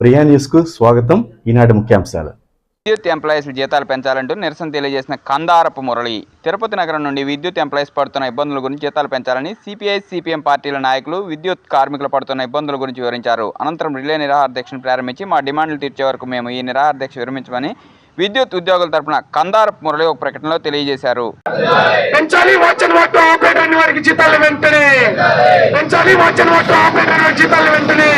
ప్రియా న్యూస్కు స్వాగతం. ఈనాటి ముఖ్యాంశాలు. విద్యుత్ ఎంప్లాయీస్ జీతాలు పెంచాలంటూ నిరసన తెలియజేసిన కందారపు మురళి తిరుపతి నగరం నుండి విద్యుత్ ఎంప్లాయీస్ పడుతున్న ఇబ్బందుల గురించి జీతాలు పెంచాలని సిపిఐ సిపిఎం పార్టీల నాయకులు విద్యుత్ కార్మికులు పడుతున్న ఇబ్బందుల గురించి వివరించారు. అనంతరం రిలే నిరాహార దీక్షను ప్రారంభించి మా డిమాండ్లు తీర్చే వరకు మేము ఈ నిరాహార దీక్ష విరమించమని విద్యుత్ ఉద్యోగుల తరపున కందారపు మురళి ఒక ప్రకటనలో తెలియజేశారు. పెంచాలి వాచన్ వాటర్ ఆపరేటర్ వారికి జీతాలు వెంటనే. పెంచాలి వాచన్ వాటర్ ఆపరేటర్ వారికి జీతాలు వెంటనే.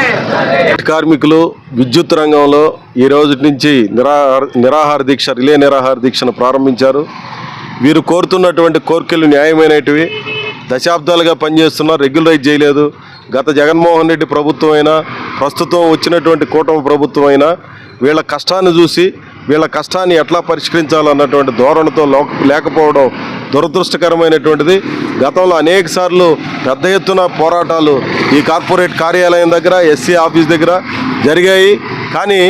కార్మికులు విద్యుత్ రంగంలో ఈ రోజు నుంచి నిరాహార నిరాహార దీక్ష రిలే నిరాహార దీక్షను ప్రారంభించారు. వీరు కోరుతున్నటువంటి కోరికలు న్యాయమైనటివి. దశాబ్దాలుగా పనిచేస్తున్నా రెగ్యులరైజ్ చేయలేదు. గత జగన్మోహన్ రెడ్డి ప్రభుత్వం అయినా ప్రస్తుతం వచ్చినటువంటి కూటమి ప్రభుత్వం అయినా వీళ్ళ కష్టాన్ని చూసి వీళ్ళ కష్టాన్ని ఎట్లా పరిష్కరించాలన్నటువంటి ధోరణితో లో- లేకపోవడం దురదృష్టకరమైనటువంటిది. గతంలో అనేక సార్లు పెద్ద ఎత్తున పోరాటాలు ఈ కార్పొరేట్ కార్యాలయం దగ్గర ఎస్సీ ఆఫీస్ దగ్గర జరిగాయి. కానీ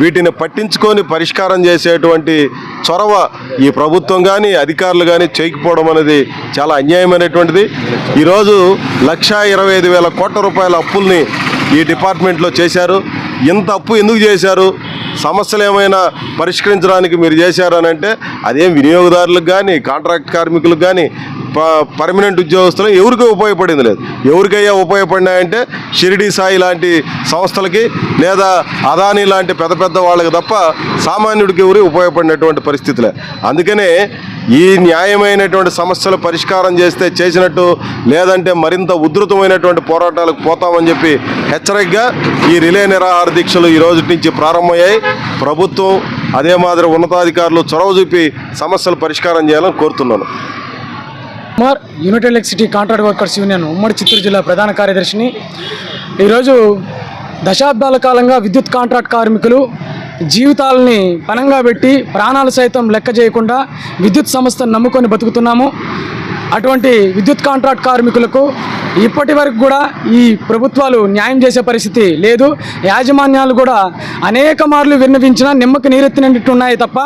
వీటిని పట్టించుకొని పరిష్కారం చేసేటువంటి చొరవ ఈ ప్రభుత్వం కానీ అధికారులు కానీ చేయకపోవడం అనేది చాలా అన్యాయమైనటువంటిది. ఈరోజు లక్షా ఇరవై ఐదు వేల కోట్ల రూపాయల అప్పుల్ని ఈ డిపార్ట్మెంట్లో చేశారు. ఇంత అప్పు ఎందుకు చేశారు? సమస్యలు ఏమైనా పరిష్కరించడానికి మీరు చేశారని అంటే అదేం వినియోగదారులకు కానీ కాంట్రాక్ట్ కార్మికులకు కానీ ప- పర్మనెంట్ ఉద్యోగస్తులు ఎవరికి ఉపయోగపడింది లేదు. ఎవరికయ్యా ఉపయోగపడినాయంటే షిరిడి సాయి లాంటి సంస్థలకి లేదా అదానీ లాంటి పెద్ద పెద్ద వాళ్ళకి తప్ప సామాన్యుడికి ఎవరి ఉపయోగపడినటువంటి పరిస్థితులే అందుకనే ఈ న్యాయమైనటువంటి సమస్యలు పరిష్కారం చేస్తే చేసినట్టు లేదంటే మరింత ఉధృతమైనటువంటి పోరాటాలకు పోతామని చెప్పి హెచ్చరికగా ఈ రిలే నిరాహార దీక్షలు ఈ రోజు నుంచి ప్రారంభమయ్యాయి. ప్రభుత్వం అదే మాదిరి ఉన్నతాధికారులు చొరవ చూపి సమస్యలు పరిష్కారం చేయాలని కోరుతున్నాను. Kumar unit electricity contract workers union ఉమ్మడి చిత్తూరు జిల్లా ప్రధాన కార్యదర్శిని. ఈరోజు దశాబ్దాల కాలంగా విద్యుత్ కాంట్రాక్ట్ కార్మికులు జీవితాలని పనంగా పెట్టి ప్రాణాలు సైతం లెక్క చేయకుండా విద్యుత్ సంస్థను నమ్ముకొని బతుకుతున్నాము. అటువంటి విద్యుత్ కాంట్రాక్ట్ కార్మికులకు ఇప్పటి వరకు కూడా ఈ ప్రభుత్వాలు న్యాయం చేసే పరిస్థితి లేదు. యాజమాన్యాలు కూడా అనేక మార్లు విన్నవించినా నిమ్మకి నీరెత్తినట్టు ఉన్నాయి తప్ప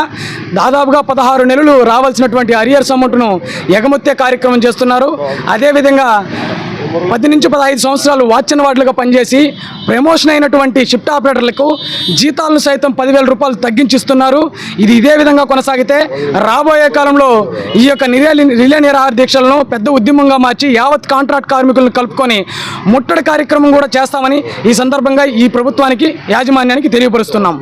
దాదాపుగా పదహారు నెలలు రావాల్సినటువంటి అరియర్స్ అమౌంట్ను ఎగమొత్తే కార్యక్రమం చేస్తున్నారు. అదేవిధంగా పది నుంచి పదహైదు సంవత్సరాలు వాచ్యన్ వార్డులుగా పనిచేసి ప్రమోషన్ అయినటువంటి షిఫ్ట్ ఆపరేటర్లకు జీతాలను సైతం పదివేల రూపాయలు తగ్గించిస్తున్నారు. ఇది ఇదే విధంగా కొనసాగితే రాబోయే కాలంలో ఈ యొక్క రిలే రిలే నిరాహార దీక్షలను పెద్ద ఉద్యమంగా మార్చి యావత్ కాంట్రాక్ట్ కార్మికులను కలుపుకొని ముట్టడి కార్యక్రమం కూడా చేస్తామని ఈ సందర్భంగా ఈ ప్రభుత్వానికి యాజమాన్యానికి తెలియపరుస్తున్నాం.